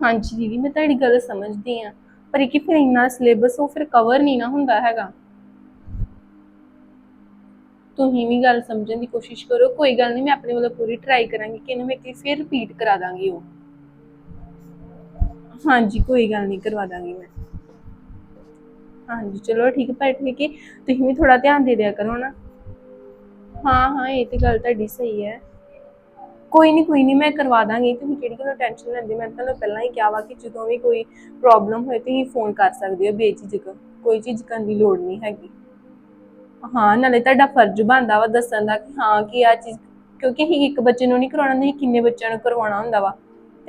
ਹਾਂਜੀ ਦੀਦੀ, ਮੈਂ ਤੁਹਾਡੀ ਗੱਲ ਸਮਝਦੀ ਆ ਪਰ ਇਹ ਕਿ ਫਿਰ ਇੰਨਾ ਸਿਲੇਬਸ ਉਹ ਫਿਰ ਕਵਰ ਨਹੀਂ ਨਾ ਹੁੰਦਾ ਹੈਗਾ। ਤੁਸੀਂ ਵੀ ਗੱਲ ਸਮਝਣ ਦੀ ਕੋਸ਼ਿਸ਼ ਕਰੋ, ਕੋਈ ਗੱਲ ਨਹੀਂ, ਮੈਂ ਆਪਣੇ ਵੱਲੋਂ ਪੂਰੀ ਟਰਾਈ ਕਰਾਂਗੀ ਕਿ ਇਹਨੂੰ ਮੈਂ ਇੱਕ ਫਿਰ ਰਿਪੀਟ ਕਰਾ ਦਾਂਗੀ ਉਹ। ਹਾਂਜੀ, ਕੋਈ ਗੱਲ ਨਹੀਂ, ਕਰਵਾ ਦਾਂਗੀ ਮੈਂ। ਹਾਂਜੀ, ਚਲੋ ਠੀਕ ਹੈ, ਪਰ ਠੀਕ ਹੈ ਤੁਸੀਂ ਵੀ ਥੋੜਾ ਧਿਆਨ ਦੇ ਦਿਆ ਕਰੋ ਨਾ। ਹਾਂ ਹਾਂ, ਇਹ ਤੇ ਗੱਲ ਤੁਹਾਡੀ ਸਹੀ ਹੈ। ਕੋਈ ਨਹੀਂ ਕੋਈ ਨਹੀਂ ਮੈਂ ਕਰਵਾ ਦਾਂਗੀ। ਤੁਸੀਂ ਕਿਹੜੀ ਗੱਲ ਟੈਨਸ਼ਨ ਲੈਂਦੇ ਮੈਂ ਤੁਹਾਨੂੰ ਪਹਿਲਾਂ ਹੀ ਕਿਹਾ ਵਾ ਕਿ ਜਦੋਂ ਵੀ ਕੋਈ ਪ੍ਰੋਬਲਮ ਹੋਏ, ਤੁਸੀਂ ਫੋਨ ਕਰ ਸਕਦੇ ਹੋ ਬੇਝਿਜਕ। ਕੋਈ ਚੀਜ਼ ਕਰਨ ਦੀ ਲੋੜ ਨਹੀਂ ਹੈਗੀ। ਹਾਂ, ਨਾਲੇ ਤੁਹਾਡਾ ਫਰਜ਼ ਬਣਦਾ ਵਾ ਦੱਸਣ ਦਾ ਕਿ ਹਾਂ, ਕਿ ਆ ਚੀਜ਼, ਕਿਉਂਕਿ ਅਸੀਂ ਇੱਕ ਬੱਚੇ ਨੂੰ ਨਹੀਂ ਕਰਵਾਉਣਾ ਨਹੀਂ ਕਿੰਨੇ ਬੱਚਿਆਂ ਨੂੰ ਕਰਵਾਉਣਾ ਹੁੰਦਾ ਵਾ।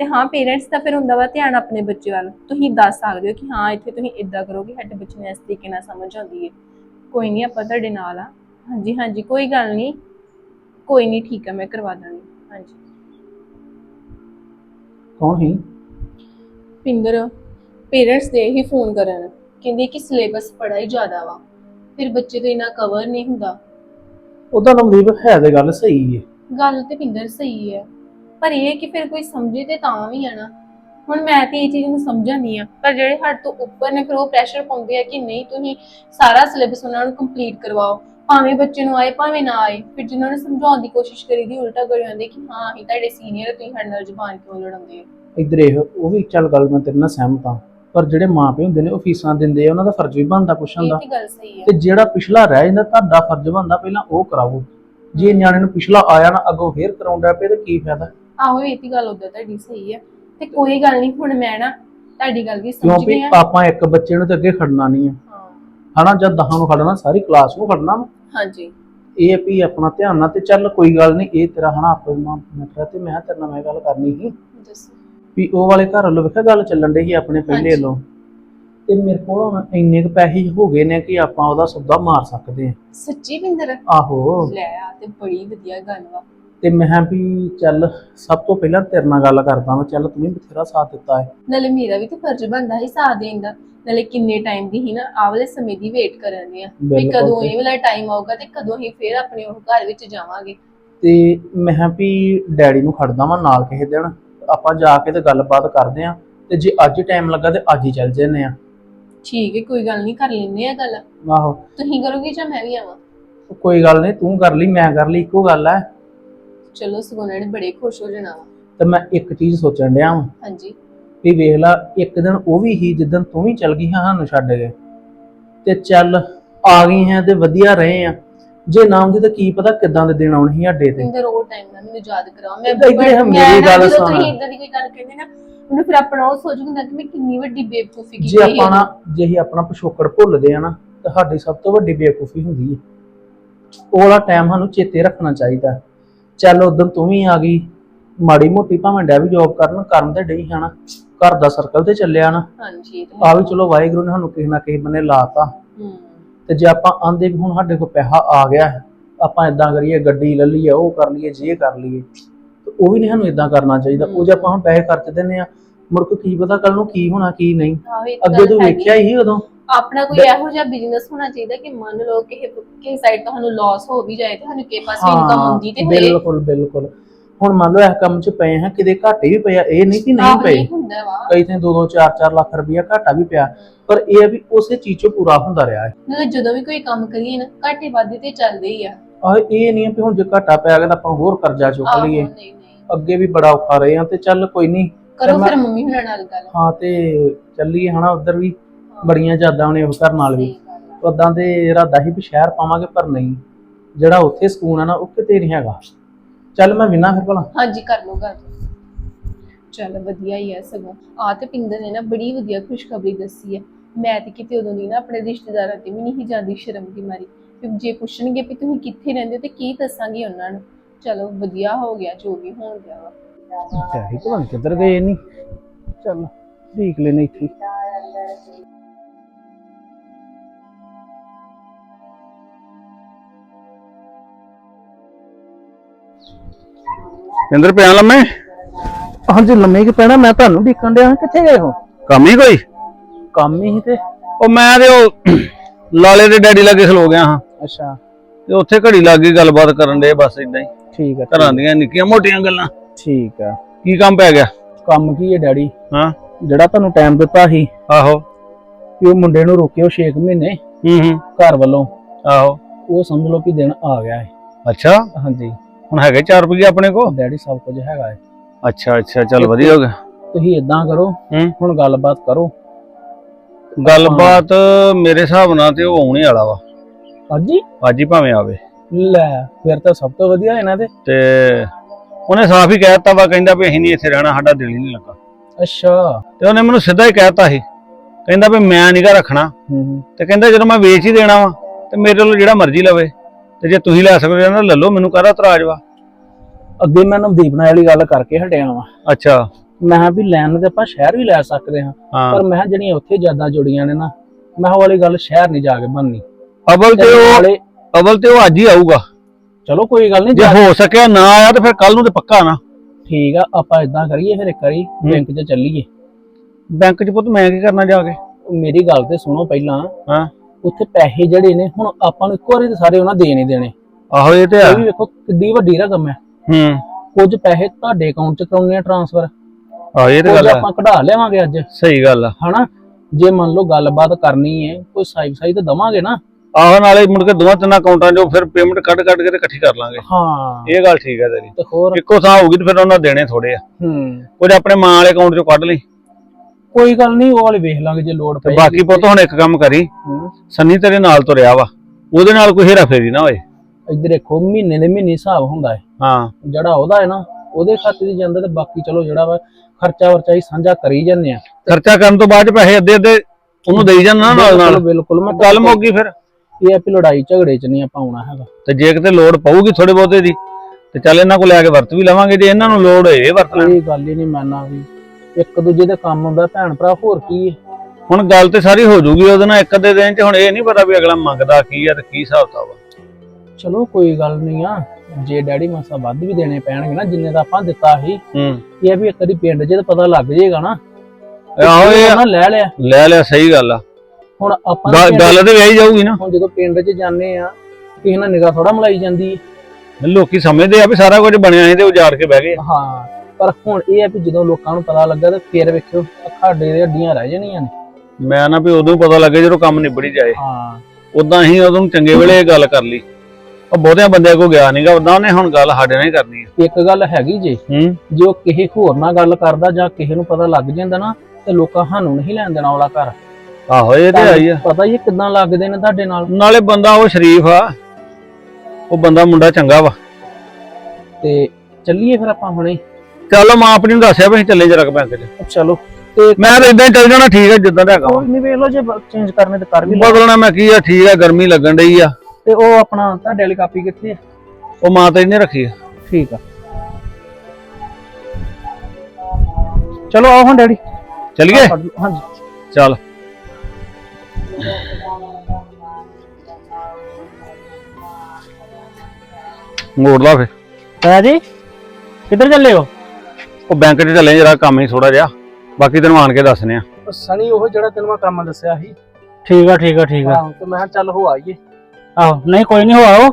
ਤੇ ਹਾਂ ਪੇਰੈਂਟਸ ਦਾ ਫਿਰ ਹੁੰਦਾ ਵਾ ਧਿਆਨ ਆਪਣੇ ਬੱਚੇ ਵੱਲ। ਤੁਸੀਂ ਦੱਸ ਸਕਦੇ ਹੋ ਕਿ ਹਾਂ, ਇੱਥੇ ਤੁਸੀਂ ਇਦਾਂ ਕਰੋਗੇ ਸਾਡੇ ਬੱਚੇ ਨੂੰ ਇਸ ਤਰੀਕੇ ਨਾਲ ਸਮਝ ਆਉਂਦੀ ਹੈ ਕੋਈ ਨਹੀਂ ਆਪਾਂ ਤੁਹਾਡੇ ਨਾਲ ਆ। ਹਾਂਜੀ ਹਾਂਜੀ, ਕੋਈ ਗੱਲ ਨਹੀਂ ਕੋਈ ਨਹੀਂ ਠੀਕ ਆ, ਮੈਂ ਕਰਵਾ ਦਾਂਗੀ। ਹਾਂਜੀ। ਕੌਣ ਸੀ? ਪਿੰਦਰ ਪੇਰੈਂਟਸ ਦੇ ਹੀ ਫੋਨ ਕਰਨ। ਕਹਿੰਦੇ ਕਿ ਸਿਲੇਬਸ ਬੜਾ ਹੀ ਜ਼ਿਆਦਾ ਵਾ ਫਿਰ ਬੱਚੇ ਤੋਂ ਇਨਾ ਕਵਰ ਨਹੀਂ ਹੁੰਦਾ। ਉਹਦਾ ਨਵਦੀਪ ਹੈ ਤੇ ਗੱਲ ਸਹੀ ਹੈ ਗੱਲ ਤੇ ਪਿੰਦਰ ਸਹੀ ਹੈ ਪਰ ਇਹ ਹੈ ਕਿ ਫਿਰ ਕੋਈ ਸਮਝੇ ਤੇ ਤਾਂ ਵੀ ਨਾ। ਹੁਣ ਮੈਂ ਤੇ ਇਹ ਚੀਜ਼ ਨੂੰ ਸਮਝਾਂਦੀ ਆ ਪਰ ਜਿਹੜੇ ਸਾਡੇ ਤੋਂ ਉੱਪਰ ਨੇ ਫਿਰ ਉਹ ਪ੍ਰੈਸ਼ਰ ਪਾਉਂਦੇ ਆ ਕਿ ਨਹੀਂ ਤੁਸੀਂ ਸਾਰਾ ਸਿਲੇਬਸ ਉਹਨਾਂ ਨੂੰ ਕੰਪਲੀਟ ਕਰਵਾਓ। ਭਾਵੇਂ ਬੱਚੇ ਨੂੰ ਆਏ ਭਾਵੇਂ ਨਾ ਆਏ ਫਿਰ ਜਿਨ੍ਹਾਂ ਨੇ ਸਮਝਾਉਣ ਦੀ ਕੋਸ਼ਿਸ਼ ਕਰੀ ਦੀ ਉਲਟਾ ਕਰ ਜਾਂਦੇ ਕਿ ਹਾਂ ਅਸੀਂ ਤੁਹਾਡੇ ਸੀਨੀਅਰ ਤੁਸੀਂ ਸਾਡੇ ਨਾਲ ਜ਼ੁਬਾਨ ਕਿਉਂ ਲੜਾਉਂਦੇ ਹੋ? ਇੱਧਰ ਇਹ ਉਹ ਵੀ ਚੱਲ ਗੱਲ ਮੈਂ ਤੇਰੇ ਨਾਲ ਸਹਿਮਤ ਹਾਂ ਪਰ ਜਿਹੜੇ ਮਾਪੇ ਹੁੰਦੇ ਨੇ ਉਹ ਫੀਸਾਂ ਦਿੰਦੇ ਆ ਉਹਨਾਂ ਦਾ ਫਰਜ਼ ਵੀ ਬਣਦਾ ਪੁੱਛਣ ਇਹ ਦਾ। ਤੇ ਗੱਲ ਸਹੀ ਹੈ ਤੇ ਜਿਹੜਾ ਪਿਛਲਾ ਰਹਿ ਜਾਂਦਾ ਤੁਹਾਡਾ ਫਰਜ਼ ਬਣਦਾ ਪਹਿਲਾਂ ਉਹ ਕਰਾਵੋ ਜੇ ਨਿਆਣੇ ਨੂੰ ਪਿਛਲਾ ਆਇਆ ਨਾ ਅੱਗੋਂ ਫੇਰ ਕਰਾਉਂਦਾ ਪਏ ਤੇ ਕੀ ਫਾਇਦਾ? ਆਹੋ ਇਹ ਤੇ ਗੱਲ ਉਦੋਂ ਤੁਹਾਡੀ ਸਹੀ ਹੈ ਤੇ ਕੋਈ ਗੱਲ ਨਹੀਂ ਹੁਣ ਮੈਂ ਨਾ ਤੁਹਾਡੀ ਗੱਲ ਵੀ ਸਮਝ ਗਈ ਕਿਉਂਕਿ ਆ ਆਪਾਂ ਇੱਕ ਬੱਚੇ ਨੂੰ ਤੇ ਅੱਗੇ ਖੜਨਾ ਨਹੀਂ ਆ। ਹਨਾ ਜਦ ਦਹਾਂ ਨੂੰ ਖੜਨਾ ਸਾਰੀ ਕਲਾਸ ਨੂੰ ਖੜਨਾ ਵਾ। ਹਾਂਜੀ। ਇਹ ਆ ਵੀ ਆਪਣਾ ਧਿਆਨ ਨਾਲ ਤੇ ਚੱਲ ਕੋਈ ਗੱਲ ਨਹੀਂ ਇਹ ਤੇਰਾ ਹਨਾ ਆਪੇ ਮਾਂ ਮੈਂ ਤੇ ਮੈਂ ਤੇਰੇ ਨਾਲ ਮੈਂ ਗੱਲ ਕਰਨੀ ਸੀ। ਦੱਸੋ। ਵੀ ਉਹ ਵਾਲੇ ਘਰ ਵੱਲੋਂ ਵੇਖਿਆ ਗੱਲ ਚੱਲਣ ਡਈ ਸੀ ਆਪਣੇ ਪਹਿਲੇ ਹਾਂਜੀ। ਵੱਲੋਂ? ਤੇ ਮੇਰੇ ਕੋਲ ਹੁਣ ਇੰਨੇ ਕੁ ਪੈਸੇ ਹੋ ਗਏ ਨੇ ਕਿ ਆਪਾਂ ਉਹਦਾ ਸੌਦਾ ਮਾਰ ਸਕਦੇ ਆ ਸੱਚੀ ਪਿੰਦਰ ਆਹੋ। ਲੈ ਆ ਤੇ ਬੜੀ ਵਧੀਆ ਗੱਲ ਵਾ। ਤੇ ਮੈਂ ਕਿਹਾ ਵੀ ਚੱਲ ਸਭ ਤੋਂ ਪਹਿਲਾਂ ਤੇਰੇ ਨਾਲ ਗੱਲ ਕਰਦਾ ਮੈਂ ਚੱਲ ਤੂੰ ਵੀ ਬਥੇਰਾ ਸਾਥ ਦਿੱਤਾ ਹੈ। ਨਾਲੇ ਮੇਰਾ ਵੀ ਤੇ ਫਰਜ਼ ਬਣਦਾ ਸੀ ਸਾਥ ਦੇਣ ਦਾ। ਨਾਲੇ ਕਿੰਨੇ ਟਾਈਮ ਦੀ ਹੀ ਨਾ ਆਹ ਵਾਲੇ ਸਮੇਂ ਦੀ ਵੇਟ ਕਰਨ ਦੇ ਆ। ਵੀ ਬਿਲਕੁਲ ਕਦੋਂ ਇਹ ਵਾਲਾ ਟਾਈਮ ਆਊਗਾ ਤੇ ਕਦੋਂ ਹੀ ਫੇਰ ਆਪਣੇ ਉਹ ਘਰ ਵਿੱਚ ਜਾਵਾਂਗੇ। ਤੇ ਮੈਂ ਕਿਹਾ ਵੀ ਡੈਡੀ ਨੂੰ ਖੜਦਾ ਵਾਂ ਨਾਲ ਕਿਸੇ ਦਿਨ। ਆਪਾਂ ਜਾ ਕੇ ਤੇ ਗੱਲਬਾਤ ਕਰਦੇ ਆਂ ਤੇ ਜੇ ਅੱਜ ਟਾਈਮ ਲੱਗਾ ਤੇ ਅੱਜ ਹੀ ਚੱਲ ਜੰਨੇ ਆ। ਠੀਕ ਹੈ ਕੋਈ ਗੱਲ ਨਹੀਂ ਕਰ ਲੈਨੇ ਆ ਗੱਲ। ਆਹੋ। ਤੁਸੀਂ ਕਰੋਗੇ ਜਾਂ ਮੈਂ ਵੀ ਆਵਾਂ? ਕੋਈ ਗੱਲ ਨਹੀਂ ਤੂੰ ਕਰ ਲਈ ਮੈਂ ਕਰ ਲਈ ਇੱਕੋ ਗੱਲ ਹੈ। ਚਲੋ ਸੁਗੋਨਾ ਨੇ ਬੜੇ ਖੁਸ਼ ਹੋ ਜਾਣਾ ਵਾ। ਤੇ ਮੈਂ ਇੱਕ ਚੀਜ਼ ਸੋਚਣ ਡਿਆ ਵਾਂ ਹਾਂਜੀ। ਵੀ ਵੇਖ ਲਾ ਇੱਕ ਦਿਨ ਉਹ ਵੀ ਹੀ ਜਿੱਦਣ ਤੂੰ ਵੀ ਚਲ ਗਈ ਹਾਂ ਸਾਨੂੰ ਛੱਡ ਕੇ ਤੇ ਚੱਲ ਆ ਗਈ ਹੈ ਤੇ ਵਧੀਆ ਰਹੇ ਆ ਜੇ ਨਾਮ ਦੀ ਤਾਂ ਕੀ ਪਤਾ ਕਿੱਦਾਂ ਦੇ ਦਿਨ ਆਉਣ ਸੀ ਸਾਡੇ ਤੇ। ਪਿੰਦਰ ਉਹ ਟਾਈਮ ਨਾਲ ਮੈਨੂੰ ਯਾਦ ਕਰਾਓ। ਮੈਂ ਏਦਾਂ ਹੀ ਮੈਂ ਮੇਰੀ ਨਾ ਗੱਲ ਜਦੋਂ ਸੁਣ। ਤੁਸੀਂ ਇਦਾਂ ਦੀ ਕੋਈ ਗੱਲ ਕਹਿੰਦੇ ਨਾ ਮੈਨੂੰ ਫਿਰ ਆਪਣਾ ਉਹ ਸੋਚ ਹੁੰਦਾ ਕਿ ਮੈਂ ਕਿੰਨੀ ਵੱਡੀ ਬੇਵਕੂਫੀ ਕੀਤੀ ਜੇ ਹੈ ਆਪਾਂ ਨਾ ਜੇ ਅਸੀਂ ਆਪਣਾ ਪਿਛੋਕੜ ਭੁੱਲਦੇ ਆ ਨਾ ਤਾਂ ਸਾਡੀ ਸਭ ਤੋਂ ਵੱਡੀ ਬੇਵਕੂਫੀ ਹੁੰਦੀ ਹੈ। ਉਹ ਵਾਲਾ ਟਾਈਮ ਸਾਨੂੰ ਚੇਤੇ ਰੱਖਣਾ ਚਾਹੀਦਾ। ਚੱਲ ਉਦੋਂ ਤੂੰ ਵੀ ਆ ਗਈ। ਮਾੜੀ ਮੋਟੀ ਭਾਵੇਂ ਡੈ ਵੀ ਜੋਬ ਕਰਨ ਕਰਨ ਤੇ ਡਈ ਹਨਾ ਘਰ ਦਾ ਸਰਕਲ ਤੇ ਚੱਲਿਆ ਨਾ। ਹਾਂਜੀ ਇਹ ਤਾਂ ਆ ਵੀ ਚਲੋ ਵਾਹਿਗੁਰੂ ਨੇ ਸਾਨੂੰ ਕਿਸੇ ਨਾ ਕਿਸੇ ਬੰਨੇ ਲਾਤਾ। ਹੂੰ। ਤੇ ਜੇ ਆਪਾਂ ਆਂਦੇ ਵੀ ਹੁਣ ਸਾਡੇ ਕੋਲ ਪੈਸਾ ਆ ਗਿਆ ਹੈ, ਆਪਾਂ ਇਦਾਂ ਕਰੀਏ ਗੱਡੀ ਲੈ ਲਈਏ ਉਹ ਕਰ ਲਈਏ ਜੇ ਕਰ ਲਈਏ ਤੇ ਉਹ ਵੀ ਨਹੀਂ ਸਾਨੂੰ ਇਦਾਂ ਕਰਨਾ ਚਾਹੀਦਾ। ਉਹ ਜੇ ਆਪਾਂ ਹੁਣ ਪੈਸੇ ਖਰਚ ਦਿੰਨੇ ਆ ਮੁੜ ਕੇ ਕੀ ਪਤਾ ਕੱਲ ਨੂੰ ਕੀ ਹੋਣਾ ਕੀ ਨਹੀਂ। ਆਹੋ ਅੱਗੇ ਗੱਲ ਤੂੰ ਹੈਗੀ। ਵੇਖਿਆ ਹੀ ਉਦੋਂ। ਆਪਣਾ ਕੋਈ ਇਹੋ ਜਿਹਾ ਬਿਜ਼ਨਸ ਹੋਣਾ ਚਾਹੀਦਾ ਕਿ ਮੰਨ ਲਓ ਕਿ ਕਿਸੇ ਸਾਈਡ ਤੋਂ ਸਾਨੂੰ ਲਾਸ ਹੋ ਵੀ ਜਾਏ ਤੇ ਸਾਨੂੰ ਕਿਸੇ ਪਾਸੇ ਇਨਕਮ ਹੁੰਦੀ ਤੇ ਹੋਏ। ਬਿਲਕੁਲ ਬਿਲਕੁਲ। ਹੁਣ ਮੰਨ ਲਓ ਇਸ ਕੰਮ 'ਚ ਪਏ ਹਾਂ ਕਿਤੇ ਘਾਟੇ ਵੀ ਪਿਆ ਇਹ ਨਹੀਂ ਕਿ ਨਹੀਂ ਪਏ। ਇਹ ਹੁੰਦਾ ਵਾ। ਕਈ ਥਾਂ 2-2 4-4 ਲੱਖ ਰੁਪਇਆ ਘਾਟਾ ਵੀ ਪਿਆ। ਪਰ ਇਹ ਵੀ ਉਸੇ ਚੀਜ਼ 'ਚੋਂ ਪੂਰਾ ਹੁੰਦਾ ਰਿਹਾ ਹੈ। ਨਾਲੇ ਜਦੋਂ ਵੀ ਕੋਈ ਕੰਮ ਕਰੀਏ ਨਾ ਘਾਟੇ ਵਾਧੇ ਤੇ ਚੱਲਦੇ ਹੀ ਆ। ਆਹ ਇਹ ਨਹੀਂ ਵੀ ਹੁਣ ਜੇ ਘਾਟਾ ਪਿਆ ਗਿਆ ਤਾਂ ਆਪਾਂ ਹੋਰ ਕਰਜ਼ਾ ਚੁੱਕ ਲਈਏ। ਅੱਗੇ ਵੀ ਬੜਾ ਔਖਾ ਰਹੇ ਆ ਤੇ ਚੱਲ ਕੋਈ ਨਹੀਂ। ਕਰੋ ਫਿਰ ਮੰਮੀ ਹੁਣਾਂ ਨਾਲ ਗੱਲ। ਹਾਂ ਤੇ ਚੱਲੀਏ ਹਨਾ ਉਧਰ ਵੀ। ਬੜੀਆਂ ਯਾਦਾਂ ਨੇ ਉਹ ਘਰ ਨਾਲ ਵੀ। ਉਦਾਂ ਦੇ ਇਰਾਦਾ ਸੀ ਵੀ ਸ਼ਹਿਰ ਪਾਵਾਂਗੇ ਪਰ ਨਹੀਂ। ਜਿਹੜਾ ਉੱਥੇ ਸਕੂਨ ਆ ਨਾ ਉਹ ਕਿਤੇ ਨਹੀਂ ਹੈਗਾ। ਚੱਲ ਮੈਂ ਵਿਨਾ ਫਿਰ ਭਲਾ। ਹਾਂਜੀ ਕਰ ਲਓ ਗੱਲ। ਚੱਲ ਵਧੀਆ ਹੀ ਹੈ ਸਗੋਂ। ਆ ਤੇ ਪਿੰਦਰ ਨੇ ਨਾ ਬੜੀ ਵਧੀਆ ਖੁਸ਼ਖਬਰੀ ਦੱਸੀ ਹੈ ਮੈਂ ਤੇ ਕਿਤੇ ਉਦੋਂ ਦੀ ਨਾ ਆਪਣੇ ਰਿਸ਼ਤੇਦਾਰਾਂ ਤੇ ਵੀ ਨਹੀਂ ਜਾਂਦੀ ਸ਼ਰਮ ਦੀ ਮਾਰੀ। ਕਿ ਜੇ ਪੁੱਛਣਗੇ ਵੀ ਤੁਸੀਂ ਕਿੱਥੇ ਰਹਿੰਦੇ ਹੋ ਤੇ ਕੀ ਦੱਸਾਂਗੀ ਉਹਨਾਂ ਨੂੰ। ਚਲੋ ਵਧੀਆ ਹੋ ਗਿਆ ਜੋ ਵੀ ਹੋਣ ਗਿਆ ਵਾ। ਡੈਡੀ ਨਹੀਂ ਕਿੱਧਰ ਗਏ ਨਹੀਂ? ਚੱਲ ਦੇਖ ਲੈਨੇ ਇੱਥੇ। ਇੰਦਰ ਪਿਆ ਲੰਮੇ? ਹਾਂਜੀ ਲੰਮੇ ਕਿ ਪੈਣਾ? ਮੈਂ ਤੁਹਾਨੂੰ ਦੇਖਣ ਡਿਆ ਕਿੱਥੇ ਗਏ ਹੋ? ਕੰਮ ਹੀ ਕੋਈ? ਕੰਮ ਹੀ ਤੇ? ਉਹ ਮੈਂ ਤੇ ਉਹ ਲਾਲੇ ਦੇ ਡੈਡੀ ਲਾਗੇ ਖਲੋ ਗਿਆ ਹਾਂ। ਅੱਛਾ। ਤੇ ਉੱਥੇ ਘੜੀ ਲੱਗ ਗਈ ਗੱਲਬਾਤ ਕਰਨ ਦੇ ਬਸ ਇਦਾਂ ਹੀ। ਠੀਕ ਹੈ ਘਰਾਂ ਦੀਆਂ ਨਿੱਕੀਆਂ ਮੋਟੀਆਂ ਗੱਲਾਂ। ਠੀਕ ਆ। ਕੀ ਕੰਮ ਪੈ ਗਿਆ? ਕੰਮ ਕੀ ਹੈ ਡੈਡੀ? ਹਾਂ। ਜਿਹੜਾ ਤੁਹਾਨੂੰ ਟਾਈਮ ਦਿੱਤਾ ਸੀ ਆਹੋ। ਕਿ ਉਹ ਮੁੰਡੇ ਨੂੰ ਰੋਕਿਓ 6 ਮਹੀਨੇ ਹੂੰ ਹੂੰ। ਘਰ ਵੱਲੋਂ ਆਹੋ। ਉਹ ਸਮਝ ਲਓ ਕਿ ਦਿਨ ਆ ਗਿਆ ਹੈ। ਅੱਛਾ। ਹਾਂਜੀ। ਹੁਣ ਹੈਗੇ 4 ਰੁਪਏ ਆਪਣੇ ਕੋ ਡੈਡੀ ਸਭ ਕੁਝ ਹੈਗਾ ਹੈ। ਅੱਛਾ ਅੱਛਾ ਚੱਲ ਵਧੀਆ ਹੋ ਗਿਆ। ਤੁਸੀਂ ਇਦਾਂ ਕਰੋ ਹੂੰ? ਹੁਣ ਗੱਲਬਾਤ ਕਰੋ। ਗੱਲਬਾਤ ਮੇਰੇ ਹਿਸਾਬ ਨਾਲ ਤੇ ਉਹ ਆਉਣੇ ਵਾਲਾ ਵਾ। ਅੱਜ ਹੀ ਅੱਜ ਹੀ ਭਾਵੇਂ ਆਵੇ। ਲੈ ਫਿਰ ਤਾਂ ਸਭ ਤੋਂ ਵਧੀਆ ਇਹਨਾਂ ਦੇ। ਤੇ ਉਹਨੇ ਸਾਫ਼ ਹੀ ਕਹਿ ਦਿੱਤਾ ਵਾ ਕਹਿੰਦਾ ਵੀ ਅਸੀਂ ਨਹੀਂ ਇੱਥੇ ਰਹਿਣਾ ਸਾਡਾ ਦਿਲ ਹੀ ਨਹੀਂ ਲੱਗਾ। ਅੱਛਾ। ਤੇ ਉਹਨੇ ਮੈਨੂੰ ਸਿੱਧਾ ਹੀ ਕਹਿ ਦਿੱਤਾ ਸੀ ਕਹਿੰਦਾ ਵੀ ਮੈਂ ਨਹੀਂਗਾ ਰੱਖਣਾ। ਹੂੰ ਹੂੰ। ਤੇ ਕਹਿੰਦਾ ਜਦੋਂ ਮੈਂ ਵੇਚ ਹੀ ਦੇਣਾ ਵਾ ਤੇ ਮੇਰੇ ਕੋਲ ਜਿਹੜਾ ਮਰਜ਼ੀ ਲਵੇ। ਤੇ ਜੇ ਤੁਸੀਂ ਲੈ ਸਕਦੇ ਹੋ ਨਾ ਲੈ ਲਓ ਮੈਨੂੰ ਕਾਹਦਾ ਇਤਰਾਜ਼ ਵਾ? ਅੱਗੇ ਮੈਂ ਨਵਦੀਪ ਨਾਲ ਵਾਲੀ ਗੱਲ ਕਰਕੇ ਹਟਿਆ ਵਾਂ। ਅੱਛਾ। ਮੈਂ ਕਿਹਾ ਵੀ ਲੈਣ ਤੇ ਆਪਾਂ ਸ਼ਹਿਰ ਵੀ ਲੈ ਸਕਦੇ ਹਾਂ ਹਾਂ। ਪਰ ਮੈਂ ਕਿਹਾ ਜਿਹੜੀਆਂ ਉੱਥੇ ਜ਼ਿਆਦਾ ਜੁੜੀਆਂ ਨੇ ਨਾ ਮੈਂ ਕਿਹਾ ਉਹ ਵਾਲੀ ਗੱਲ ਸ਼ਹਿਰ ਨਹੀਂ ਜਾ ਕੇ ਬਣਨੀ। ਅਵਲ ਤੇ ਉਹ ਨਾਲੇ ਅਵਲ ਤੇ ਉਹ ਅੱਜ ਹੀ ਆਊਗਾ। ਚਲੋ ਕੋਈ ਗੱਲ ਨਹੀਂ ਜੇ ਹੋ ਸਕਿਆ ਨਾ ਆਇਆ ਤੇ ਫਿਰ ਕੱਲ ਨੂੰ ਤੇ ਪੱਕਾ ਨਾ। ਠੀਕ ਆ ਆਪਾਂ ਇਦਾਂ ਕਰੀਏ ਫਿਰ ਇੱਕ ਵਾਰੀ ਬੈਂਕ 'ਚ ਚੱਲੀਏ। ਬੈਂਕ 'ਚ ਪੁੱਤ ਮੈਂ ਕੀ ਕਰਨਾ ਜਾ ਕੇ? ਉਹ ਮੇਰੀ ਗੱਲ ਤੇ ਸੁਣੋ ਪਹਿਲਾਂ। ਹਾਂ। ਉੱਥੇ ਪੈਸੇ ਜਿਹੜੇ ਨੇ ਹੁਣ ਆਪਾਂ ਨੂੰ ਇੱਕੋ ਵਾਰੀ ਤੇ ਸਾਰੇ ਉਹਨਾਂ ਦੇ ਨਹੀਂ ਦੇਣੇ। ਆਹੋ ਇਹ ਤੇ ਆ ਇਹ ਵੀ ਵੇਖੋ ਕਿੱਡੀ ਵੱਡੀ ਰਕਮ ਹੈ। ਹੂੰ। ਕੁਝ ਪੈਸੇ ਤੁਹਾਡੇ ਅਕਾਊਂਟ 'ਚ ਕਰਾਉਣੇ ਆ ਟ੍ਰਾਂਸਫਰ ਆਹ ਇਹ ਤੇ ਕੁਝ ਗੱਲ ਆ ਆਪਾਂ ਕਢਾ ਲਿਆਵਾਂਗੇ ਅੱਜ। ਸਹੀ ਗੱਲ ਆ। ਹਨਾ? ਜੇ ਮੰਨ ਲਓ ਗੱਲਬਾਤ ਕਰਨੀ ਹੈ ਕੋਈ ਸਾਈਬ ਸਾਈ ਤੇ ਦਵਾਂਗੇ ਨਾ। ਆਹੋ ਨਾਲੇ ਮੁੜ ਕੇ ਦੋਵਾਂ ਤਿੰਨਾਂ ਅਕਾਊਂਟਾਂ 'ਚੋਂ ਫਿਰ ਪੇਮੈਂਟ ਕੱਢ ਕੱਢ ਕੇ ਤੇ ਇਕੱਠੀ ਕਰ ਲਾਂਗੇ। ਹਾਂ। ਇਹ ਗੱਲ ਠੀਕ ਹੈ ਤੇਰੀ। ਤੇ ਹੋਰ? ਇੱਕੋ ਥਾਂ ਹੋਊਗੀ ਤੇ ਫਿਰ ਉਹਨਾਂ ਦੇਣੇ ਥੋੜੇ ਆ। ਹੂੰ। ਕੁਝ ਆਪਣੇ ਮਾਂ ਵਾਲੇ ਅਕਾਊਂਟ 'ਚੋਂ ਕੱਢ ਲਈ। ਕੋਈ ਗੱਲ ਨਹੀਂ ਉਹ ਵਾਲੇ ਵੇਖ ਲਾਂਗੇ ਜੇ ਲੋੜ ਤੇ ਪਈ ਬਾਕੀ ਪੁੱਤ ਹੁਣ ਇੱਕ ਕੰਮ ਕਰੀ। ਸੰਨੀ ਤੇਰੇ ਨਾਲ ਤੁਰਿਆ ਵਾ। ਉਹਦੇ ਨਾਲ ਕੋਈ ਹੇਰਾ ਫੇਰੀ ਨਾ ਹੋਏ। ਇੱਧਰ ਦੇਖੋ ਮਹੀਨੇ ਦੇ ਮਹੀਨੇ ਹਿਸਾਬ ਹੁੰਦਾ ਹੈ। ਹਾਂ। ਜਿਹੜਾ ਉਹਦਾ ਹੈ ਨਾ ਉਹਦੇ ਖਾਤੇ 'ਚ ਜਾਂਦਾ ਤੇ ਬਾਕੀ ਚਲੋ ਜਿਹੜਾ ਵਾ ਖਰਚਾ ਵਰਚਾ ਹੀ ਸਾਂਝਾ ਕਰੀ ਜਾਂਦੇ ਆ। ਖਰਚਾ ਕਰਨ ਤੋਂ ਬਾਅਦ 'ਚ ਪੈਸੇ ਅੱਧੇ ਅੱਧੇ ਉਹਨੂੰ ਦੇਈ ਜਾਣਾ ਨਾਲ ਨਾਲ। ਬਿਲਕੁਲ ਮੈਂ ਗੱਲ ਮੁੱਕ ਗਈ ਫਿਰ। ਇਹ ਆ ਵੀ ਲੜਾਈ ਝਗੜੇ 'ਚ ਨਹੀਂ ਆਪਾਂ ਆਉਣਾ ਹੈਗਾ। ਤੇ ਜੇ ਕਿਤੇ ਲੋੜ ਪਊਗੀ ਥੋੜੇ ਬਹੁਤੇ ਦੀ ਤੇ ਚੱਲ ਇਹਨਾਂ ਕੋਲ ਲੈ ਕੇ ਵਰਤ ਵੀ ਲਵਾਂਗੇ ਜੇ ਇਹਨਾਂ ਨੂੰ ਲੋੜ ਹੋਏ ਇਹ ਵਰਤ ਲੈਣ। ਗੱਲ ਹੀ ਨਹੀਂ ਮੰਨਣਾ ਵੀ ਇੱਕ ਦੂਜੇ ਦੇ ਕੰਮ ਹੁੰਦਾ ਭੈਣ ਭਰਾ ਹੋਰ ਕੀ ਹੈ? ਹੁਣ ਗੱਲ ਤੇ ਸਾਰੀ ਹੋ ਜੂਗੀ ਉਹਦੇ ਨਾਲ ਇੱਕ ਅੱਧੇ ਦਿਨ 'ਚ ਹੁਣ ਇਹ ਨਹੀਂ ਪਤਾ ਵੀ ਅਗਲਾ ਮੰਗਦਾ ਕੀ ਆ ਤੇ ਕੀ ਹਿਸਾਬ ਆ। ਚਲੋ ਕੋਈ ਗੱਲ ਨਹੀਂ ਆ। ਜੇ ਡੈਡੀ ਮਾਸਾ ਵੱਧ ਵੀ ਦੇਣੇ ਪੈਣਗੇ ਨਾ ਜਿੰਨੇ ਦਾ ਆਪਾਂ ਦਿੱਤਾ ਸੀ ਹੂੰ। ਇਹ ਆ ਵੀ ਇੱਕ ਵਾਰੀ ਪਿੰਡ 'ਚ ਤਾਂ ਪਤਾ ਲੱਗ ਜਾਏਗਾ ਨਾ। ਆਹੋ ਇਹ ਉਹਨਾਂ ਲੈ ਲਿਆ। ਲੈ ਲਿਆ ਸਹੀ ਗੱਲ ਆ। ਹੁਣ ਆਪਾਂ ਗੱਲ- ਤੇ ਵਿਆਹੀ ਜਾਊਗੀ ਨਾ। ਹੁਣ ਜਦੋਂ ਪਿੰਡ 'ਚ ਜਾਂਦੇ ਆ ਕਿਸੇ ਨਾਲ ਨਿਗਾਹ ਥੋੜਾ ਮਲਾਈ ਜਾਂਦੀ ਹੈ। ਲੋਕੀ ਸਮਝਦੇ ਆ ਵੀ ਸਾਰਾ ਕੁਝ ਬਣਿਆ ਸੀ ਤੇ ਉਜਾੜ ਕੇ ਬਹਿ ਗਏ ਹਾਂ ਪਰ ਹੁਣ ਇਹ ਆ ਵੀ ਜਦੋਂ ਲੋਕਾਂ ਨੂੰ ਪਤਾ ਲੱਗਾ ਤੇ ਫੇਰ ਵੇਖਿਓ ਸਾਡੇ ਦੇ ਹੱਡੀਆਂ ਰਹਿ ਜਾਣੀਆਂ ਨੇ। ਮੈਂ ਨਾ ਵੀ ਉਦੋਂ ਪਤਾ ਲੱਗੇ ਜਦੋਂ ਕੰਮ ਨਿਬੜੀ ਜਾਏ। ਹਾਂ। ਉਦਾਂ ਹੀ ਉਦੋਂ ਚੰਗੇ ਵੇਲੇ ਇਹ ਗੱਲ ਕਰ ਲਈ। ਉਹ ਬਹੁਤਿਆਂ ਬੰਦਿਆਂ ਕੋ ਗਿਆ ਨਹੀਂਗਾ ਉਦਾਂ ਉਹਨੇ ਹੁਣ ਗੱਲ ਸਾਡੇ ਨਾਲ ਹੀ ਕਰਨੀ ਆ। ਇੱਕ ਗੱਲ ਹੈਗੀ ਜੇ ਹੂੰ। ਜੋ ਕਿਸੇ ਹੋਰ ਨਾਲ ਗੱਲ ਕਰਦਾ ਜਾਂ ਕਿਸੇ ਨੂੰ ਪਤਾ ਲੱਗ ਜਾਂਦਾ ਨਾ ਤੇ ਲੋਕਾਂ ਸਾਨੂੰ ਨਹੀਂ ਲੈਣ ਦੇਣਾ ਵਾਲਾ ਘਰ। ਆਹੋ ਇਹ ਤੇ ਆਈ ਆ। ਪਤਾ ਹੀ ਹੈ ਕਿਦਾਂ ਲੱਗਦੇ ਨੇ ਤੁਹਾਡੇ ਨਾਲ। ਨਾਲੇ ਬੰਦਾ ਉਹ ਸ਼ਰੀਫ ਆ। ਉਹ ਬੰਦਾ ਮੁੰਡਾ ਚੰਗਾ ਵਾ। ਤੇ ਚੱਲੀਏ ਫਿਰ ਆਪਾਂ ਹੁਣੇ। ਚੱਲ ਮਾਂ ਆਪਣੀ ਨੂੰ ਦੱਸਿਆ ਵੀ ਅਸੀਂ ਚੱਲੇ ਜਰਾ ਬੈਂਕ 'ਚ ਚਲੋ ਤੇ ਮੈਂ ਤਾਂ ਇਦਾਂ ਹੀ ਚੱਲ ਜਾਣਾ ਠੀਕ ਹੈ ਜਿੱਦਾਂ ਦਾ ਹੈਗਾ ਵਾ। ਕੋਈ ਨਹੀਂ ਵੇਖ ਲਓ ਜੇ ਚੇਂਜ ਕਰਨੇ ਤੇ ਕਰ ਵੀ ਲਓ ਬਦਲਣਾ ਮੈਂ ਕੀ ਆ ਠੀਕ ਆ ਗਰਮੀ ਲੱਗਣ ਡਈ ਆ। ਤੇ ਉਹ ਆਪਣਾ ਤੁਹਾਡੇ ਵਾਲੀ ਕਾਪੀ ਕਿੱਥੇ ਹੈ ਉਹ ਮਾਂ ਤੇ ਇਹਨੇ ਰੱਖੀ ਆ। ਠੀਕ ਆ। ਚਲੋ ਆਓ ਹੁਣ ਡੈਡੀ। ਚੱਲੀਏ ਹਾਂਜੀ ਚੱਲ। ਮੋੜ ਲਾ ਫੇ ਤਾਇਆ ਜੀ ਕਿੱਧਰ ਚੱਲੇ ਹੋ? ਉਹ ਬੈਂਕ 'ਚ ਚੱਲੇ ਜਰਾ ਕੰਮ ਹੀ ਥੋੜਾ ਜਿਹਾ। ਬਾਕੀ ਤੈਨੂੰ ਆਣ ਕੇ ਦੱਸਨੇ ਆ ਸਣੀ ਉਹ ਜਿਹੜਾ ਤੈਨੂੰ ਮੈਂ ਕੰਮ ਦੱਸਿਆ ਸੀ। ਠੀਕ ਆ ਠੀਕ ਆ ਠੀਕ ਆ। ਹਾਂ ਤੇ ਮੈਂ ਕਿਹਾ ਚੱਲ ਹੋ ਆਈਏ। ਆਹੋ ਨਹੀਂ ਕੋਈ ਨਹੀਂ ਹੋਆਓ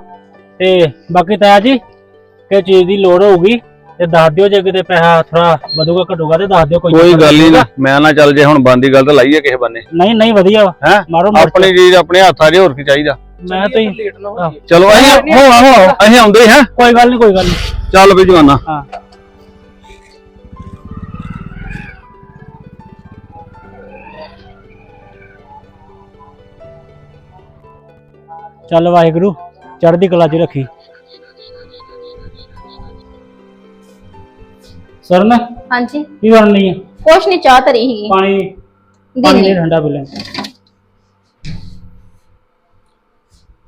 ਤੇ ਬਾਕੀ ਤਾਇਆ ਜੀ ਕਿ ਚੀਜ਼ ਦੀ ਲੋੜ ਹੋਊਗੀ ਤੇ ਦੱਸ ਦਿਓ ਜੇ ਕਿਤੇ ਪੈਸਾ ਥੋੜਾ ਵਧੂਗਾ ਘਟੂਗਾ ਤੇ ਦੱਸ ਦਿਓ ਕੋਈ ਕੋਈ ਗੱਲ ਨਹੀਂ ਨਾ। ਮੈਂ ਨਾ ਚੱਲ ਜੇ ਹੁਣ ਬੰਦੀ ਗੱਲ ਤਾਂ ਲਾਈਏ ਕਿਸੇ ਬੰਨੇ। ਨਹੀਂ ਨਹੀਂ ਵਧੀਆ। ਵਾ ਹੈਂ? ਮਾਰੋ ਮਾਰ ਆਪਣੀ ਚੀਜ਼ ਆਪਣੇ ਹੱਥ ਆ ਜੇ ਹੋਰ ਕੀ ਚਾਹੀਦਾ? ਮੈਂ ਤਾਂ ਲੇਟ ਨਾ ਹੋ ਆਹ। ਚਲੋ ਅਸੀਂ ਹੋ ਹੋ ਅਸੀਂ ਆਉਂਦੇ ਹਾਂ? ਕੋਈ ਗੱਲ ਨਹੀਂ ਕੋਈ ਗੱਲ ਨਹੀਂ। ਚੱਲ ਵੀ ਜਵਾਨਾ। ਹਾਂ। ਚੱਲ ਵਾਹਿਗੁਰੂ ਚੜ੍ਹਦੀ ਕਲਾ 'ਚ ਰੱਖੀ। ਸਰਨ ਹਾਂਜੀ। ਕੀ ਲਈ ਹੈ ਕੁਛ ਨਹੀਂ ਚਾਹ ਧਰੀ ਸੀਗੀ। ਪਾਣੀ ਪਾਣੀ ਨਹੀਂ। ਠੰਡਾ ਪੀ ਲੈ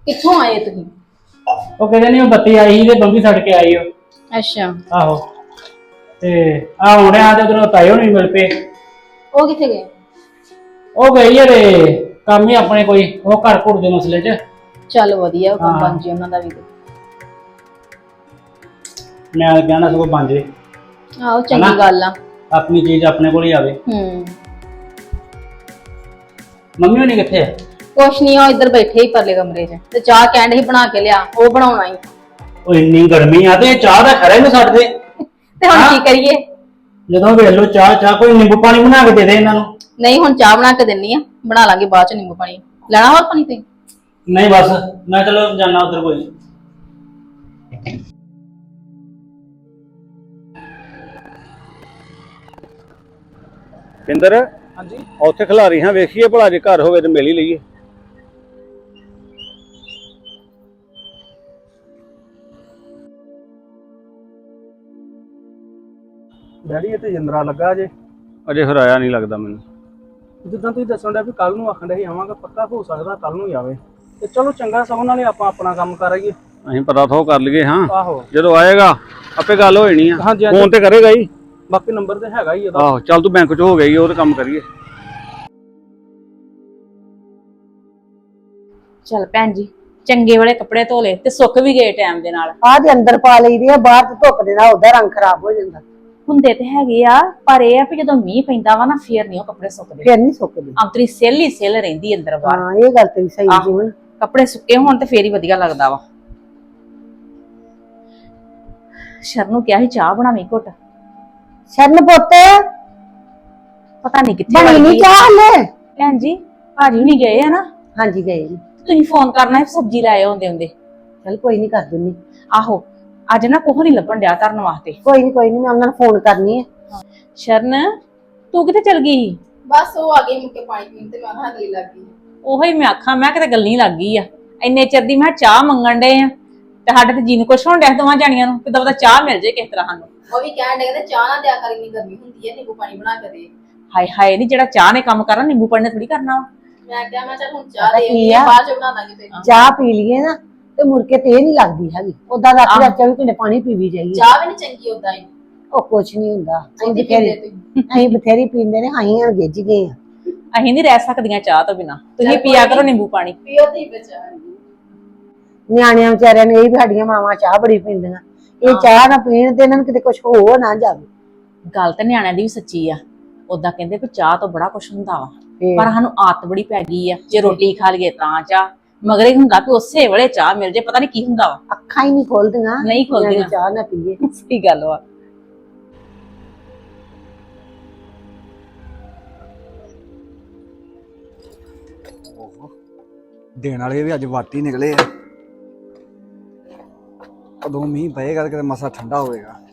ਕਿੱਥੋਂ ਆਏ ਤੁਸੀਂ? ਉਹ ਕਹਿੰਦੇ ਨਹੀਂ ਉਹ ਬੱਤੀ ਆਈ ਸੀ ਤੇ ਬੰਬੀ ਛੱਡ ਕੇ ਆਈ ਉਹ। ਅੱਛਾ। ਆਹੋ। ਤੇ ਆ ਹੁਣੇ ਆ ਤੇ ਉਧਰੋਂ ਤਾਇਓ ਨਹੀਂ ਮਿਲ ਪਏ। ਉਹ ਕਿੱਥੇ ਗਏ? ਉਹ ਗਈ ਯਾਰੇ ਕੰਮ ਹੀ ਆਪਣੇ ਕੋਈ ਉਹ ਘਰ ਘੁਰ ਦੇ ਮਸਲੇ 'ਚ। ਚੱਲ ਵਧੀਆ ਉਹ ਕੰਮ ਹਾਂ। ਬਣ ਜੀ ਉਹਨਾਂ ਦਾ ਵੀ ਮੈਂ ਕਹਿਣਾ ਸਗੋਂ ਬਣ ਜੇ ਆਹੋ ਹਨਾ? ਚੰਗੀ ਗੱਲ ਆ। ਆਪਣੀ ਚੀਜ਼ ਆਪਣੇ ਕੋਲ ਹੀ ਆਵੇ। ਹੂੰ। ਮੰਮੀ ਹੋਣੀ ਕਿੱਥੇ ਆ? ਕੁਛ ਨਹੀਂ ਉਹ ਇੱਧਰ ਬੈਠੇ ਹੀ ਪਰਲੇ ਕਮਰੇ 'ਚ। ਤੇ ਚਾਹ ਕਹਿੰਦੇ ਸੀ ਬਣਾ ਕੇ ਲਿਆ ਉਹ ਬਣਾਉਣਾ ਹੀ ਉਹ ਇੰਨੀ ਗਰਮੀ ਆ ਤੇ ਚਾਹ ਦਾ ਖਰਾ ਹੀ ਨਹੀਂ ਛੱਡਦੇ। ਤੇ ਹੁਣ ਹਾਂ। ਕੀ ਕਰੀਏ? ਜਦੋਂ ਵੇਖ ਲਓ ਚਾਹ ਚਾਹ ਕੋਈ ਨਿੰਬੂ ਪਾਣੀ ਬਣਾ ਕੇ ਦੇ ਦੇ ਇਹਨਾਂ ਨੂੰ। ਨਹੀਂ ਹੁਣ ਚਾਹ ਬਣਾ ਕੇ ਦਿੰਨੀ ਆ। ਬਣਾ ਲਾਂਗੇ ਬਾਅਦ ਚ ਨਿੰਬੂ ਪਾਣੀ। ਲੈਣਾ ਹੋਰ ਪਾਣੀ ਤੇ ਨਹੀਂ ਬਸ ਮੈਂ ਚਲੋ ਜਾਣਾ ਉਧਰ ਕੋਈ। ਪਿੰਦਰ ਹਾਂਜੀ। ਉੱਥੇ ਖਿਲਾਰੀ ਹਾਂ ਵੇਖੀਏ ਭਲਾ ਜੇ ਘਰ ਹੋਵੇ ਤੇ ਮਿਲ ਹੀ ਲਈਏ। ਡੈਡੀ ਇਹ ਤੇ ਜਿੰਦਰਾ ਲੱਗਾ ਜੇ। ਅਜੇ ਫਿਰ ਆਇਆ ਨਹੀਂ ਲੱਗਦਾ ਮੈਨੂੰ। ਜਿੱਦਾਂ ਤੁਸੀਂ ਦੱਸਣ ਡਿਆ ਵੀ ਕੱਲ ਨੂੰ ਆਖਣ ਡਿਆ ਸੀ ਆਵਾਂਗਾ ਪੱਕਾ ਹੋ ਸਕਦਾ ਕੱਲ ਨੂੰ ਹੀ ਆਵੇ। ਤੇ ਚਲੋ ਚੰਗਾ ਸਗੋਂ ਨਾਲੇ ਆਪਾਂ ਆਪਣਾ ਕੰਮ ਕਰਾਂਗੇ ਅਸੀਂ ਪਤਾ ਥੋ ਕਰ ਲਈਏ ਹਾਂ। ਆਹੋ। ਜਦੋਂ ਆਏਗਾ ਆਪੇ ਗੱਲ ਹੋ ਜਾਣੀ ਆ। ਹਾਂਜੀ ਹਾਂਜੀ। ਫੋਨ ਤੇ ਕਰੇਗਾ ਹੀ ਬਾਕੀ ਨੰਬਰ ਤੇ ਹੈਗਾ ਹੀ ਉਹਦਾ ਆਹੋ ਚੱਲ ਤੂੰ ਬੈਂਕ 'ਚ ਹੋ ਗਈ ਉਹ ਤੇ ਕੰਮ ਕਰੀਏ। ਚੱਲ ਭੈਣ ਜੀ ਚੰਗੇ ਵਾਲੇ ਕੱਪੜੇ ਧੋ ਲਏ ਤੇ ਸੁੱਕ ਵੀ ਗਏ ਟਾਈਮ ਦੇ ਨਾਲ। ਆਹ ਦੇ ਅੰਦਰ ਪਾ ਲਈਦੀ ਆ ਬਾਹਰ ਤੇ ਧੁੱਪ ਦੇ ਨਾਲ ਉਹਦਾ ਰੰਗ ਖਰਾਬ ਹੋ ਜਾਂਦਾ। ਹੁੰਦੇ ਤੇ ਹੈਗੇ ਆ ਪਰ ਇਹ ਆ ਵੀ ਜਦੋਂ ਮੀਂਹ ਪੈਂਦਾ ਵਾ ਨਾ ਫੇਰ ਨਹੀਂ ਉਹ ਕੱਪੜੇ ਸੁੱਕਦੇ। ਫਿਰ ਨਹੀਂ ਸੁੱਕਦੇ। ਅੰਤਰੀ ਸੇਲ ਹੀ ਸੇਲ ਰਹਿੰਦੀ ਅੰਦਰ ਬਾਹਰ। ਹਾਂ ਇਹ ਗੱਲ ਤੇ ਸਹੀ ਆਹ। ਜੀਵਨ ਕੱਪੜੇ ਸੁੱਕੇ ਹੋਣ ਤੇ ਫੇਰ ਹੀ ਵਧੀਆ ਲੱਗਦਾ ਵਾ। ਸ਼ਰਨ ਨੂੰ ਕਿਹਾ ਸੀ ਚਾਹ ਬਣਾਵੀਂ ਘੁੱਟ। ਸ਼ਰਨ ਪੁੱਤ। ਪਤਾ ਨਹੀਂ ਕਿੱਥੇ ਬਣੀ ਨਹੀਂ ਚਾਹ ਲੈ ਭੈਣ ਜੀ ਭਾਜੀ ਨਹੀਂ ਗਏ ਆ ਨਾ? ਹਾਂਜੀ ਗਏ ਨੇ। ਤੁਸੀਂ ਫੋਨ ਕਰਨਾ ਸੀ ਸਬਜ਼ੀ ਲੈ ਆਉਂਦੇ ਹੁੰਦੇ ਚੱਲ ਕੋਈ ਨਹੀਂ ਕਰ ਦਿੰਨੀ। ਆਹੋ ਅੱਜ ਨਾ ਕੋਹ ਨਹੀਂ ਲੱਭਣ ਡਿਆ ਧਰਨ ਵਾਸਤੇ। ਕੋਈ ਨਹੀਂ ਕੋਈ ਨਹੀਂ ਮੈਂ ਉਹਨਾਂ ਨੂੰ ਫੋਨ ਕਰਨੀ ਹੈ ਸ਼ਰਨ ਤੂੰ ਕਿੱਥੇ ਚਲ ਗਈ? ਬਸ ਉਹ ਆ ਗਈ ਮੁੱਕੇ ਪਾਣੀ ਪੀਣ ਤੇ ਮੈਂ ਲੱਗ ਗਈ। ਉਹੋ ਹੀ ਮੈਂ ਆਖਾਂ ਮੈਂ ਕਿਤੇ ਗੱਲਾਂ ਲੱਗ ਗਈ ਆ। ਇੰਨੇ ਚਿਰ ਦੀ ਮੈਂ ਚਾਹ ਮੰਗਣ ਡੇ ਆ ਤੇ ਸਾਡੇ ਤੇ ਜੀ ਨੂੰ ਕੁਛ ਹੋਣ ਡਿਆ ਦੋਵਾਂ ਜਾਣੀਆਂ ਨੂੰ ਕਿਦਾਂ ਪਤਾ ਚਾਹ ਮਿਲ ਜੇ ਕਿਸ ਤਰ੍ਹਾਂ ਸਾਨੂੰ। ਉਹ ਵੀ ਕਹਿਣ ਦੇ ਕਹਿੰਦੇ ਚਾਹ ਨਾ ਦਿਆ ਕਰ ਇੰਨੀ ਗਰਮੀ ਹੁੰਦੀ ਹੈ ਨਿੰਬੂ ਪਾਣੀ ਬਣਾ ਕੇ ਦੇ। ਹਾਏ ਹਾਏ ਨਹੀਂ ਜਿਹੜਾ ਚਾਹ ਨੇ ਕੰਮ ਕਰਨਾ ਨਿੰਬੂ ਪਾਣੀ ਨੇ ਥੋੜੀ ਕਰਨਾ ਵਾ। ਮੈਂ ਕਿਹਾ ਮੈਂ ਚੱਲ ਹੁਣ ਚਾਹ ਪਤਾ ਦੇ ਕੀ ਆ? ਬਾਅਦ ਚ ਬਣਾ ਦਾਂਗੇ ਫਿਰ। ਚਾਹ ਪੀ ਲਈਏ ਨਾ ਤੇ ਮੁੜ ਕੇ ਤੇ ਇਹ ਨਹੀਂ ਲੱਗਦੀ ਹੈਗੀ। ਉਦਾਂ ਦਾ। ਰਾਤ ਚੌਵੀ ਘੰਟੇ ਪਾਣੀ ਪੀਵੀ ਜਾਈਏ। ਚਾਹ ਵੀ ਨਹੀਂ ਚੰਗੀ ਉਦਾਂ ਹੀ ਉਹ ਕੁਛ ਨਹੀਂ ਹੁੰਦਾ। ਅਸੀਂ ਉਹਦੀ ਬਥੇਰੀ ਪੀਂਦੇ ਤੁਸੀਂ ਅਸੀਂ ਬਥੇਰੀ ਪੀਂਦੇ ਨੇ ਅਸੀਂ ਹੁਣ ਗਿੱਜ ਗਏ ਆ ਅਸੀਂ ਨਹੀਂ ਰਹਿ ਸਕਦੀਆਂ ਚਾਹ ਤੋਂ ਬਿਨਾ। ਤੁਸੀਂ ਪੀਆ ਕਰੋ। ਨਿੰਬੂ ਪਾਣੀ। ਪੀਓ ਤੀ ਬਚਾ ਨਿਆਣਿਆਂ ਵਿਚਾਰਿਆਂ ਨੂੰ ਇਹ ਵੀ ਸਾਡੀਆਂ ਮਾਵਾਂ ਚਾਹ ਬੜੀ ਪੀਂਦੀਆਂ। ਇਹ ਚਾਹ ਨਾ ਪੀਣ ਤੇ ਇਹਨਾਂ ਨੂੰ ਕਿਤੇ ਕੁਝ ਹੋ ਨਾ ਜਾਵੇ। ਗੱਲ ਤਾਂ ਨਿਆਣਿਆਂ ਦੀ ਵੀ ਸੱਚੀ ਆ। ਉਦਾਂ ਕਹਿੰਦੇ ਵੀ ਚਾਹ ਤੋਂ ਬੜਾ ਕੁਛ ਹੁੰਦਾ ਵਾ। ਪਰ ਸਾਨੂੰ ਆਦਤ ਬੜੀ ਪੈ ਗਈ ਆ। ਜੇ ਰੋਟੀ ਖਾ ਲਈਏ ਤਾਂ ਚਾਹ। ਮਗਰ ਇਹ ਹੁੰਦਾ ਕਿ ਉਸੇ ਵੇਲੇ ਚਾਹ ਮਿਲ ਜੇ ਪਤਾ ਨਹੀਂ ਕੀ ਹੁੰਦਾ ਵਾ। ਅੱਖਾਂ ਹੀ ਨਹੀਂ ਖੋਲਦੀਆਂ। ਨਹੀਂ ਖੁੱਲਦੀਆਂ। ਚਾਹ ਨਾ ਪੀਏ। ਸਹੀ ਗੱਲ ਵਾ। ਦੇਣ ਵਾਲੇ ਵੀ ਅੱਜ ਵਾਟੀ ਨਿਕਲੇ ਆ। ਕਦੋਂ ਮੀਂਹ ਪਏਗਾ ਤੇ ਕਿਤੇ ਮਸਾ ਠੰਡਾ ਹੋਵੇਗਾ।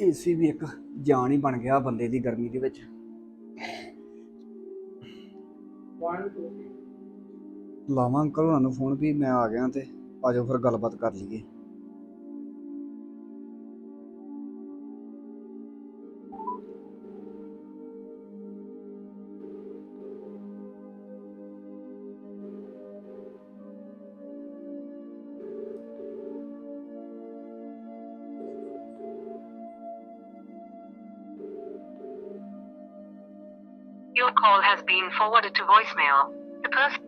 ਏਸੀ ਵੀ ਇੱਕ ਜਾਨ ਹੀ ਬਣ ਗਿਆ ਬੰਦੇ ਦੀ ਗਰਮੀ ਦੇ ਵਿੱਚ। ਲਾਵਾਂ ਅੰਕਲ ਉਹਨਾਂ ਨੂੰ ਫੋਨ ਵੀ ਮੈਂ ਆ ਗਿਆ ਤੇ ਆਜੋ ਫਿਰ ਗੱਲਬਾਤ ਕਰ ਲਈਏ। Call has been forwarded to voicemail. The person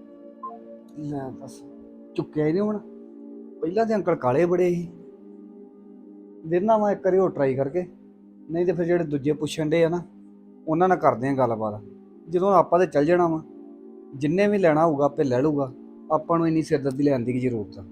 ਲੈ ਬਸ ਚੁੱਕਿਆ ਹੀ ਨਹੀਂ ਹੁਣ। ਪਹਿਲਾਂ ਤੇ ਅੰਕਲ ਕਾਲੇ ਬੜੇ ਸੀ। ਦੇਣਾ ਵਾ ਇੱਕ ਵਾਰੀ ਹੋਰ ਟਰਾਈ ਕਰਕੇ। ਨਹੀਂ ਤੇ ਫਿਰ ਜਿਹੜੇ ਦੂਜੇ ਪੁੱਛਣ ਦੇ ਆ ਨਾ, ਉਹਨਾਂ ਨਾਲ ਕਰਦੇ ਆ ਗੱਲਬਾਤ। ਜਦੋਂ ਆਪਾਂ ਤੇ ਚੱਲ ਜਾਣਾ ਵਾ, ਜਿੰਨੇ ਵੀ ਲੈਣਾ ਹੋਊਗਾ, ਆਪੇ ਲੈ ਲਊਗਾ। ਆਪਾਂ ਨੂੰ ਇੰਨੀ ਸਿਰਦਰਦੀ ਲੈਣ ਦੀ ਕੀ ਜ਼ਰੂਰਤ ਆ।